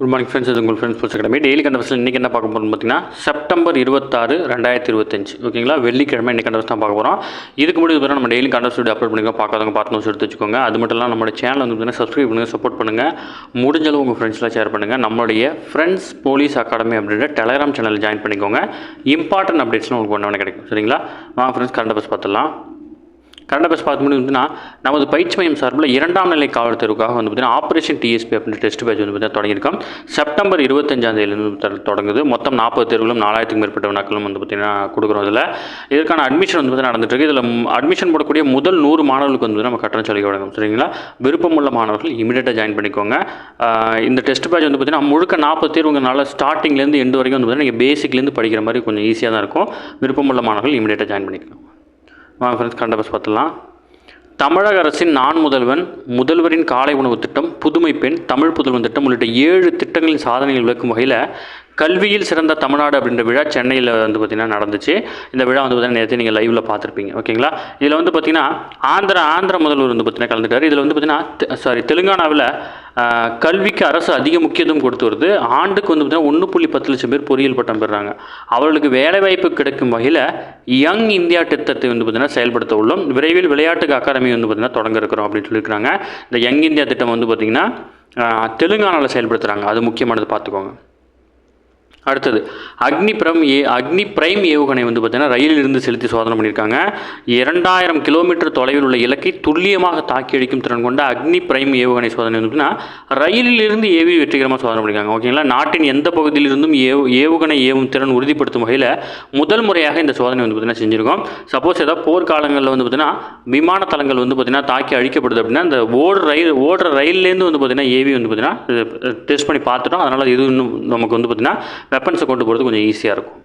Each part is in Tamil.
குட் மார்னிங் ஃப்ரெண்ட்ஸ் இது உங்கள் ஃப்ரெண்ட்ஸ் புதுசு அகாடமி டெய்லி கண்டவர்ஸில் இன்றைக்கி என்ன பார்க்க போகிறோம் பார்த்தீங்கன்னா செப்டம்பர் இருபத்தாறு ரெண்டாயிரத்தி இருபத்தஞ்சு. ஓகேங்களா வெள்ளிக்கிழமை இன்றைக்கி கண்டவர்ஸ் தான் பார்க்க போகிறோம் இதுக்கு முன்னாடி பிறகு நம்ம டெய்லி கண்டவர்ஸ் வீடியோ அப்லோட் பண்ணிக்கோ பார்க்காதவங்க பார்த்து நோட்ஸ் எடுத்து வச்சுக்கோங்க. அது மட்டும் இல்லாமல் நம்மளோட சேனல் வந்து பார்த்தீங்கன்னா சப்ஸ்கிரைப் பண்ணுங்கள் சப்போர்ட் பண்ணுங்கள் முடிஞ்சளவு உங்கள் ஃப்ரெண்ட்ஸ்லாம் ஷேர் பண்ணுங்கள் நம்மளுடைய ஃப்ரெண்ட்ஸ் போலீஸ் அகாடமி அப்படின்ற டெலகிராம் சேனல் ஜாயின் பண்ணிக்கோங்க. இம்பார்ட்டன்ட் அப்டேட்ஸ்லாம் உங்களுக்கு ஒன்று கிடைக்கும். சரிங்களா? வாங்க ஃப்ரெண்ட்ஸ் கரண்ட் பார்த்துலாம் கரண்ட் அஃபேர்ஸ் பார்த்து பார்த்தீங்கன்னா நமது பயிற்சி மையம் சார்பில் இரண்டாம் நிலை காவல் தேர்வுக்காக வந்து பார்த்தீங்கன்னா ஆப்ரேஷன் டிஎஸ்பி அப்படின்ற டெஸ்ட் பேட்ச் வந்து பார்த்தீங்கன்னா தொடங்கியிருக்கோம். செப்டம்பர் இருபத்தஞ்சாம் தேதியிலிருந்து தொடங்குது. மொத்தம் நாற்பது தேர்வுகளும் நாலாயிரத்துக்கும் மேற்பட்ட வினாக்களும் வந்து பார்த்தீங்கன்னா கொடுக்குறோம் இதில். இதற்கான அட்மிஷன் வந்து பார்த்தீங்கன்னா நடந்துட்டு இருக்கு இதில் அட்மிஷன் போடக்கூடிய முதல் நூறு மாணவர்களுக்கு வந்து நம்ம கட்டணம் சலுகை வழங்கும் சரிங்களா? விருப்பமுள்ள மாணவர்கள் இமீடியட்டாக ஜாயின் பண்ணிக்கோங்க. இந்த டெஸ்ட் பேட்ச் வந்து பார்த்தீங்கன்னா முழுக்க நாற்பது தேர்வுங்கனால ஸ்டார்டிங்லேருந்து எண்டு வரைக்கும் வந்து பார்த்தீங்கன்னா நீங்கள் பேசிக்லேருந்து படிக்கிற மாதிரி கொஞ்சம் ஈஸியாக தான் இருக்கும். விருப்பமுள்ள மாணவர்கள் இமீடியட்டாக ஜாயின் பண்ணிக்கலாம் வாங்க ஃப்ரெண்ட்ஸ் கரண்ட் அஃபேர்ஸ் பார்த்துலாம் தமிழக அரசின் நான் முதல்வன் முதல்வரின் காலை உணவு திட்டம் புதுமை பெண் தமிழ் புதல்வன் திட்டம் உள்ளிட்ட ஏழு திட்டங்களின் சாதனைகள் விளக்கும் வகையில் கல்வியில் சிறந்த தமிழ்நாடு அப்படின்ற விழா சென்னையில் வந்து பார்த்திங்கன்னா நடந்துச்சு. இந்த விழா வந்து பார்த்தீங்கன்னா நேரத்தை நீங்கள் லைவில் பார்த்துருப்பீங்க. ஓகேங்களா இதில் வந்து பார்த்திங்கன்னா ஆந்திரா ஆந்திர முதல்வர் வந்து பார்த்திங்கன்னா கலந்துட்டார். இதில் வந்து பார்த்திங்கன்னா சாரி தெலுங்கானாவில் கல்விக்கு அரசு அதிக முக்கியத்துவம் கொடுத்து வருது. ஆண்டுக்கு வந்து பார்த்திங்கன்னா ஒன்று புள்ளி பத்து லட்சம் பேர் பொறியியல் பட்டம் பெறுறாங்க. அவர்களுக்கு வேலைவாய்ப்பு கிடைக்கும் வகையில் யங் இந்தியா திட்டத்தை வந்து பார்த்திங்கன்னா செயல்படுத்த உள்ளோம். விரைவில் விளையாட்டுக்கு அகாடமி வந்து பார்த்திங்கன்னா தொடங்க இருக்கிறோம் அப்படின்னு சொல்லியிருக்கிறாங்க. இந்த யங் இந்தியா திட்டம் வந்து பார்த்திங்கன்னா தெலுங்கானாவில் செயல்படுத்துகிறாங்க அது முக்கியமானது பார்த்துக்கோங்க. அடுத்தது அக்னி பிரம் ஏ அக்னி பிரைம் ஏவுகணை வந்து பார்த்தீங்கன்னா ரயிலில் இருந்து செலுத்தி சோதனை பண்ணியிருக்காங்க. இரண்டாயிரம் கிலோமீட்டர் தொலைவில் உள்ள இலக்கை துல்லியமாக தாக்கி அழிக்கும் திறன் கொண்ட அக்னி பிரைம் ஏவுகணை சோதனை வந்து பார்த்தீங்கன்னா ரயிலில் இருந்து ஏவி வெற்றிகரமாக சோதனை பண்ணியிருக்காங்க. ஓகேங்களா நாட்டின் எந்த பகுதியிலிருந்தும் ஏவு ஏவுகணை ஏவும் திறன் உறுதிப்படுத்தும் வகையில் முதல் முறையாக இந்த சோதனை வந்து பார்த்தீங்கன்னா செஞ்சுருக்கோம். சப்போஸ் ஏதாவது போர்க்காலங்களில் வந்து பார்த்தீங்கன்னா விமான தளங்கள் வந்து பார்த்தீங்கன்னா தாக்கி அழிக்கப்படுது அப்படின்னா இந்த ஓடுற ரயில் ஓடுற ரயில்லேருந்து வந்து பார்த்தீங்கன்னா ஏவி வந்து பார்த்தீங்கன்னா டெஸ்ட் பண்ணி பார்த்துட்டோம். அதனால் இது இன்னும் நமக்கு வந்து பார்த்தீங்கன்னா வெப்பன்ஸை கொண்டு போகிறது கொஞ்சம் ஈஸியாக இருக்கும்.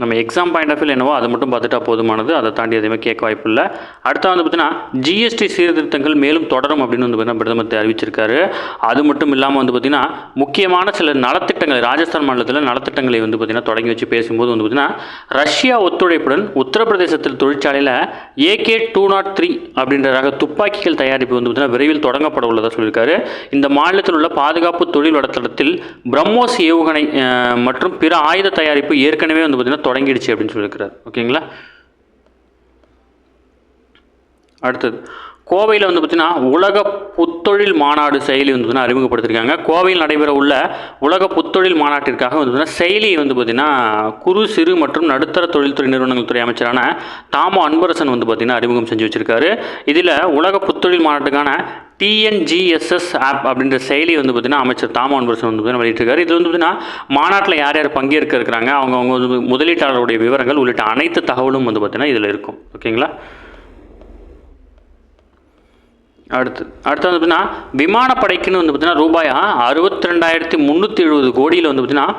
நம்ம எக்ஸாம் பாயிண்ட் ஆஃப் வியூ என்னவோ அதை மட்டும் பார்த்துட்டா போதுமானது. அதை தாண்டி எதுவுமே கேட்க வாய்ப்பு இல்லை. அடுத்து வந்து பார்த்தீங்கன்னா ஜிஎஸ்டி சீர்திருத்தங்கள் மேலும் தொடரும் அப்படின்னு வந்து பார்த்தீங்கன்னா பிரதமர் அறிவிச்சிருக்காரு அது மட்டும் இல்லாமல் வந்து பார்த்தீங்கன்னா முக்கியமான சில நலத்திட்டங்களை ராஜஸ்தான் மாநிலத்தில் நலத்திட்டங்களை வந்து பார்த்தீங்கன்னா தொடங்கி வச்சு பேசும்போது வந்து பார்த்தீங்கன்னா ரஷ்யா ஒத்துழைப்புடன் உத்தரப்பிரதேசத்தில் தொழிற்சாலையில் AK two not three oh அப்படின்ற ரக துப்பாக்கிகள் தயாரிப்பு வந்து பார்த்தீங்கன்னா விரைவில் தொடங்கப்பட உள்ளதாக சொல்லியிருக்காரு. இந்த மாநிலத்தில் உள்ள பாதுகாப்பு தொழில் வளத்தளத்தில் பிரம்மோஸ் ஏவுகணை மற்றும் பிற ஆயுத தயாரிப்பு ஏற்கனவே வந்து பார்த்தீங்கன்னா தொடங்கிடுச்சு அப்படின்னு சொல்லியிருக்கிறார். ஓகேங்களா? அடுத்தது. கோவையில் வந்து பார்த்திங்கன்னா உலக புத்தொழில் மாநாடு செயலி வந்து பார்த்திங்கன்னா அறிமுகப்படுத்திருக்காங்க. கோவையில் நடைபெற உள்ள உலக புத்தொழில் மாநாட்டிற்காக வந்து பார்த்திங்கன்னா செயலியை வந்து பார்த்திங்கன்னா குறு சிறு மற்றும் நடுத்தர தொழில்துறை நிறுவனங்கள் துறை அமைச்சரான தாமோ அன்பரசன் வந்து பார்த்தீங்கன்னா அறிமுகம் செஞ்சு வச்சிருக்காரு. இதில் உலக புத்தொழில் மாநாட்டுக்கான டிஎன்ஜிஎஸ்எஸ் ஆப் அப்படின்ற செயலி வந்து பார்த்தீங்கன்னா அமைச்சர் தாமோ அன்பரசன் வந்து பார்த்தீங்கன்னா வெளியிட்டிருக்காரு. இது வந்து பார்த்தீங்கன்னா மாநாட்டில் யார் யார் பங்கேற்க இருக்கிறாங்க அவங்க அவங்க வந்து முதலீட்டாளருடைய விவரங்கள் உள்ளிட்ட அனைத்து தகவலும் வந்து பார்த்திங்கன்னா இதில் இருக்கும். ஓகேங்களா? அடுத்து அடுத்து வந்து பார்த்தீங்கன்னா விமானப்படைக்குன்னு வந்து பார்த்தீங்கன்னா ரூபாய் அறுபத்தி ரெண்டாயிரத்தி முந்நூற்றி எழுபது கோடியில் வந்து பார்த்தீங்கன்னா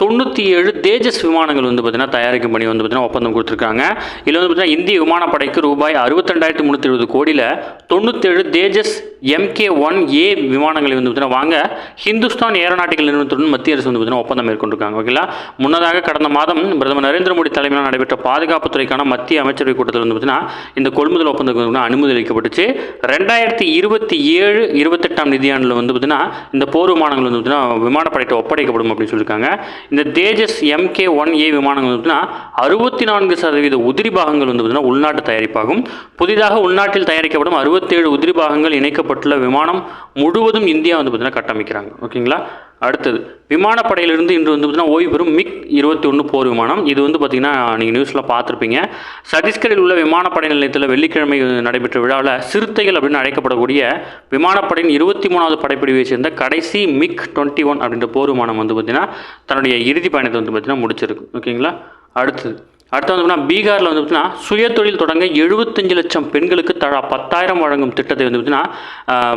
தொண்ணூற்றி ஏழு தேஜஸ் விமானங்கள் வந்து பார்த்தீங்கன்னா தயாரிக்கும் பணி வந்து பார்த்தீங்கன்னா ஒப்பந்தம் கொடுத்துருக்காங்க. இதில் வந்து பார்த்தீங்கன்னா இந்திய விமானப்படைக்கு ரூபாய் அறுபத்தி ரெண்டாயிரத்தி முந்நூற்றி எழுபது கோடியில் தொண்ணூற்றேழு தேஜஸ் எம்கே ஒன் ஏ விமானங்களை வந்து பார்த்தீங்கன்னா வாங்க ஹிந்துஸ்தான் ஏரோநாட்டிக்கல் நிறுவனத்துடன் மத்திய அரசு வந்து பார்த்தீங்கன்னா ஒப்பந்தம் மேற்கொண்டிருக்காங்க. ஓகேங்களா? முன்னதாக கடந்த மாதம் பிரதமர் நரேந்திர மோடி தலைமையில் நடைபெற்ற பாதுகாப்புத்துறைக்கான மத்திய அமைச்சரவை கூட்டத்தில் வந்து பார்த்தீங்கன்னா இந்த கொள்முதல் ஒப்பந்தத்துக்கு வந்து அனுமதி அளிக்கப்பட்டுச்சு. ரெண்டாயிரத்தி இருபத்தி ஏழு இருபத்தெட்டாம் நிதியாண்டில் வந்து பார்த்தீங்கன்னா இந்த போர் விமானங்கள் வந்து பார்த்தீங்கன்னா விமானப்படையிட்ட ஒப்படைக்கப்படும் அப்படின்னு சொல்லியிருக்காங்க. இந்த தேஜஸ் எம்கே ஒன் ஏ விமானங்கள் வந்து அறுபத்தி நான்கு சதவீத உதிரி பாகங்கள் வந்து பார்த்தீங்கன்னா உள்நாட்டு தயாரிப்பாகும். புதிதாக உள்நாட்டில் தயாரிக்கப்படும் அறுபத்தேழு உதிரி பாகங்கள் இணைக்கப்பட்டுள்ள விமானம் முழுவதும் இந்தியா வந்து பார்த்தீங்கன்னா கட்டமைக்கிறாங்க. ஓகேங்களா? அடுத்தது விமானப்படையிலிருந்து இன்று வந்து பார்த்தீங்கன்னா ஓய்வு பெறும் மிக் இருபத்தி ஒன்று போர் விமானம். இது வந்து பார்த்தீங்கன்னா நீங்கள் நியூஸில் பார்த்துருப்பீங்க. சத்தீஸ்கரில் உள்ள விமானப்படை நிலையத்தில் வெள்ளிக்கிழமை நடைபெற்ற விழாவில் சிறுத்தைகள் அப்படின்னு அழைக்கப்படக்கூடிய விமானப்படையின் இருபத்தி மூணாவது படைப்பிரிவை சேர்ந்த கடைசி மிக் டுவெண்ட்டி ஒன் அப்படின்ற போர் விமானம் வந்து பார்த்திங்கன்னா தன்னுடைய இறுதி பயணத்தை வந்து பார்த்தீங்கன்னா முடிச்சிருக்கு. ஓகேங்களா? அடுத்தது. அடுத்து வந்து பீகாரில் வந்து பார்த்தீங்கன்னா சுயதொழில் தொடங்க எழுபத்தஞ்சு லட்சம் பெண்களுக்கு தலா பத்தாயிரம் வழங்கும் திட்டத்தை வந்து பார்த்தீங்கன்னா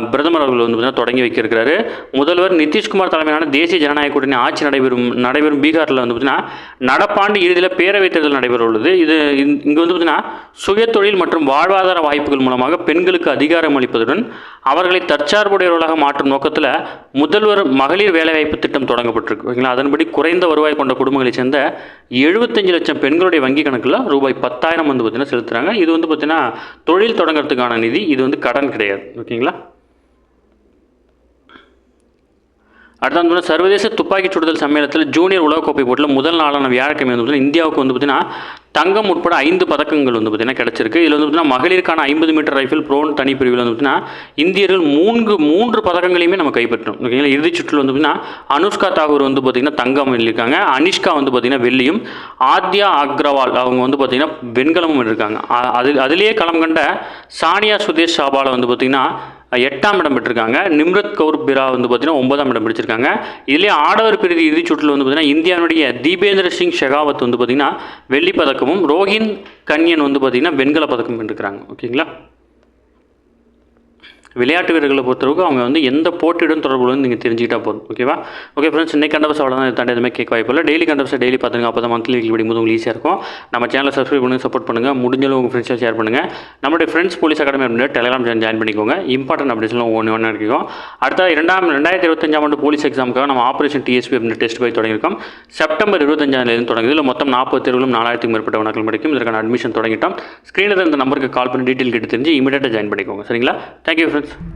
பிரதமர் அவர்கள் வந்து பார்த்தீங்கன்னா தொடங்கி வைக்கிறாரு முதல்வர் நிதிஷ்குமார் தலைமையிலான தேசிய ஜனநாயக கூட்டணி ஆட்சி நடைபெறும் நடைபெறும் பீகாரில் வந்து பார்த்தீங்கன்னா நடப்பாண்டு இறுதியில் பேரவைத் தேர்தல் நடைபெற உள்ளது இது இங்க- இங்கு வந்து பார்த்தீங்கன்னா சுயதொழில் மற்றும் வாழ்வாதார வாய்ப்புகள் மூலமாக பெண்களுக்கு அதிகாரம் அளிப்பதுடன் அவர்களை தற்சார்புடையவர்களாக மாற்றும் நோக்கத்தில் முதல்வர் மகளிர் வேலைவாய்ப்பு திட்டம் தொடங்கப்பட்டிருக்கு. ஓகேங்களா? அதன்படி குறைந்த வருவாய் கொண்ட குடும்பங்களைச் சேர்ந்த எழுபத்தஞ்சு லட்சம் பெண்களுடைய வங்கி கணக்கில் ரூபாய் பத்தாயிரம் வந்து பார்த்தீங்கன்னா செலுத்துகிறாங்க இது வந்து பார்த்திங்கன்னா தொழில் தொடங்குறதுக்கான நிதி இது வந்து கடன் கிடையாது. ஓகேங்களா? அடுத்து வந்து சர்வதேச துப்பாக்கி சுடுதல் சம்மேளத்தில் ஜூனியர் உலகக்கோப்பை போட்டியில் முதல் நாளான வியாழக்கிழமை வந்து பார்த்தீங்கன்னா இந்தியாவுக்கு வந்து பார்த்தீங்கன்னா தங்கம் உட்பட ஐந்து பதக்கங்கள் வந்து பார்த்தீங்கன்னா கிடச்சிருக்கு இதில் வந்து பார்த்தீங்கன்னா மகளிருக்கான ஐம்பது மீட்டர் ரைஃபிள் ப்ரோன் தனி பிரிவில் வந்து பார்த்தீங்கன்னா இந்தியர்கள் மூன்று மூன்று பதக்கங்களையுமே நம்ம கைப்பற்றணும் ஓகேங்களா இறுதிச் சுற்றில் வந்து பார்த்தீங்கன்னா அனுஷ்கா தாகூர் வந்து பார்த்தீங்கன்னா தங்கம் வெள்ளியிருக்காங்க அனிஷ்கா வந்து பார்த்தீங்கன்னா வெள்ளியும் ஆத்யா அக்ரவால் அவங்க வந்து பார்த்தீங்கன்னா வெண்கலமும் இருக்காங்க அது அதிலேயே களம் கண்ட சானியா சுதேஷ் ஷாபால வந்து பார்த்தீங்கன்னா எட்டாம் இடம் பெற்றிருக்காங்க. நிம்ரத் கவுர் பிரா வந்து பார்த்தீங்கன்னா ஒன்பதாம் இடம் பிடிச்சிருக்காங்க. இதுலேயே ஆடவர் பிரிவு இறுதிச் சுற்றில் வந்து பார்த்தீங்கன்னா இந்தியாவுடைய தீபேந்திர சிங் ஷெகாவத் வந்து பார்த்தீங்கன்னா வெள்ளி பதக்கமும் ரோஹின் கன்யன் வந்து பார்த்தீங்கன்னா வெண்கல பதக்கமும் பெற்றிருக்கிறாங்க. ஓகேங்களா? விளையாட்டு வீரர்களை பொறுத்தவரைக்கும் அவங்க வந்து எந்த போட்டியுடன் தொடர்பு நீங்கள் தெரிஞ்சுக்கிட்டா போதும். ஓகேவா ஓகே ஃப்ரெண்ட்ஸ் இன்னைக்கு கண்டபஸ் அவ்வளோ தான் தாண்டி எதுவுமே கேட்க வாய்ப்பு இல்லை. டெய்லி கண்டபஸை டெய்லி பார்த்துங்க அப்போ தான் மந்த்லி வீக்லி படிக்கும்போது உங்களுக்கு ஈஸியாக இருக்கும். நம்ம சேனலை சப்ஸ்கிரைப் பண்ணுங்க சப்போர்ட் பண்ணுங்கள் முடிஞ்சளவு உங்கள் ஃப்ரெண்ட்ஸை ஷேர் பண்ணுங்கள் நம்மளுடைய ஃப்ரெண்ட்ஸ் போலீஸ் அகாடமி அப்படின்ற டெலிகிராம் சேனல் ஜாயின் பண்ணிக்கோங்க. இம்பார்ட்டன்ட் அப்டேட்ஸ்லாம் ஒன்று ஒன்று இருக்கும் அடுத்த இரண்டாம் ரெண்டாயிரத்தி இருபத்தஞ்சாம் ஆண்டு போலீஸ் எக்ஸாமுக்காக நம்ம ஆப்ரேஷன் டிஎஸ்பி அப்படின்னு டெஸ்ட் போய் தொடங்கியிருக்கோம். செப்டம்பர் இருபத்தஞ்சாந்தேதி தொடங்குது. இல்லை மொத்தம் நாற்பது தேர்வுகளும் நாலாயிரத்துக்கு மேற்பட்ட வினாக்கள் கிடைக்கும். இதற்கான அட்மிஷன் தொடங்கிட்டோம். ஸ்க்ரீனில் இந்த நம்பருக்கு கால் பண்ணி டீட்டெயில் கேட்டு தெரிஞ்சு இமீடியட்டாக ஜாயின் பண்ணிக்கோங்க. சரிங்களா? Thank you friends tips